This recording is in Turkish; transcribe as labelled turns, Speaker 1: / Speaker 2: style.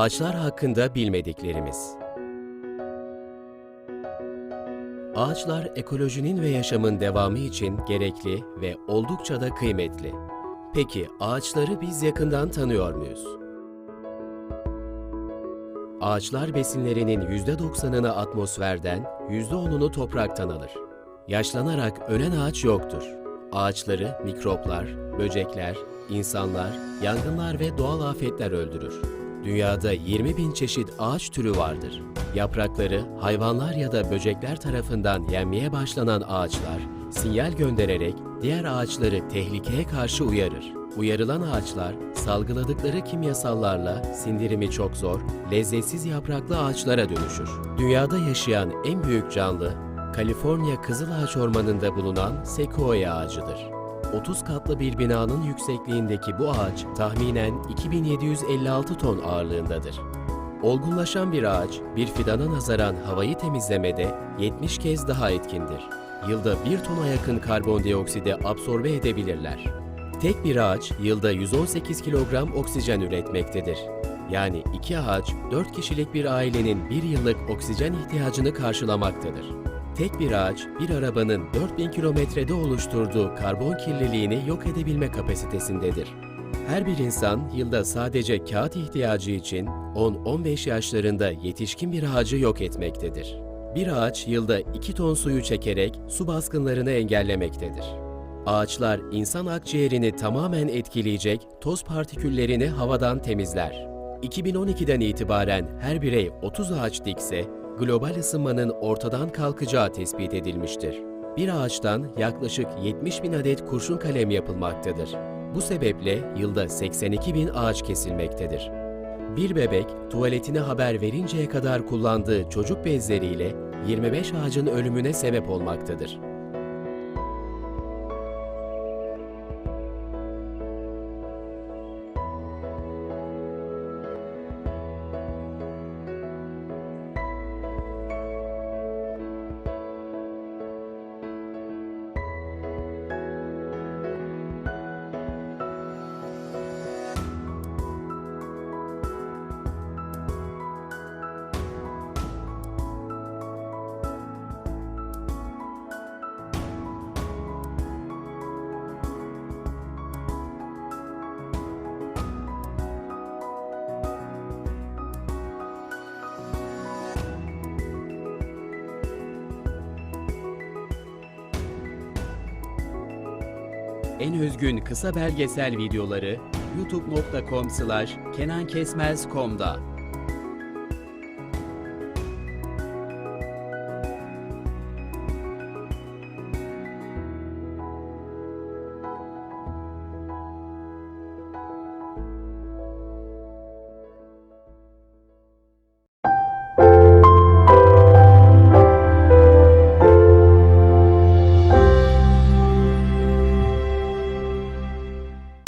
Speaker 1: Ağaçlar hakkında bilmediklerimiz. Ağaçlar ekolojinin ve yaşamın devamı için gerekli ve oldukça da kıymetli. Peki ağaçları biz yakından tanıyor muyuz? Ağaçlar besinlerinin %90'ını atmosferden, %10'unu topraktan alır. Yaşlanarak ölen ağaç yoktur. Ağaçları mikroplar, böcekler, insanlar, yangınlar ve doğal afetler öldürür. Dünyada 20 bin çeşit ağaç türü vardır. Yaprakları hayvanlar ya da böcekler tarafından yenmeye başlanan ağaçlar, sinyal göndererek diğer ağaçları tehlikeye karşı uyarır. Uyarılan ağaçlar salgıladıkları kimyasallarla sindirimi çok zor, lezzetsiz yapraklı ağaçlara dönüşür. Dünyada yaşayan en büyük canlı, Kaliforniya Kızılağaç Ormanı'nda bulunan sekoya ağacıdır. 30 katlı bir binanın yüksekliğindeki bu ağaç tahminen 2756 ton ağırlığındadır. Olgunlaşan bir ağaç, bir fidana nazaran havayı temizlemede 70 kez daha etkindir. Yılda 1 tona yakın karbondioksidi absorbe edebilirler. Tek bir ağaç yılda 118 kilogram oksijen üretmektedir. Yani iki ağaç 4 kişilik bir ailenin bir yıllık oksijen ihtiyacını karşılamaktadır. Tek bir ağaç, bir arabanın 4000 kilometrede oluşturduğu karbon kirliliğini yok edebilme kapasitesindedir. Her bir insan yılda sadece kağıt ihtiyacı için 10-15 yaşlarında yetişkin bir ağacı yok etmektedir. Bir ağaç yılda 2 ton suyu çekerek su baskınlarını engellemektedir. Ağaçlar insan akciğerini tamamen etkileyecek toz partiküllerini havadan temizler. 2012'den itibaren her birey 30 ağaç dikse global ısınmanın ortadan kalkacağı tespit edilmiştir. Bir ağaçtan yaklaşık 70 bin adet kurşun kalem yapılmaktadır. Bu sebeple yılda 82 bin ağaç kesilmektedir. Bir bebek tuvaletine haber verinceye kadar kullandığı çocuk bezleriyle 25 ağacın ölümüne sebep olmaktadır. En özgün kısa belgesel videoları youtube.com/kenankesmez.com'da.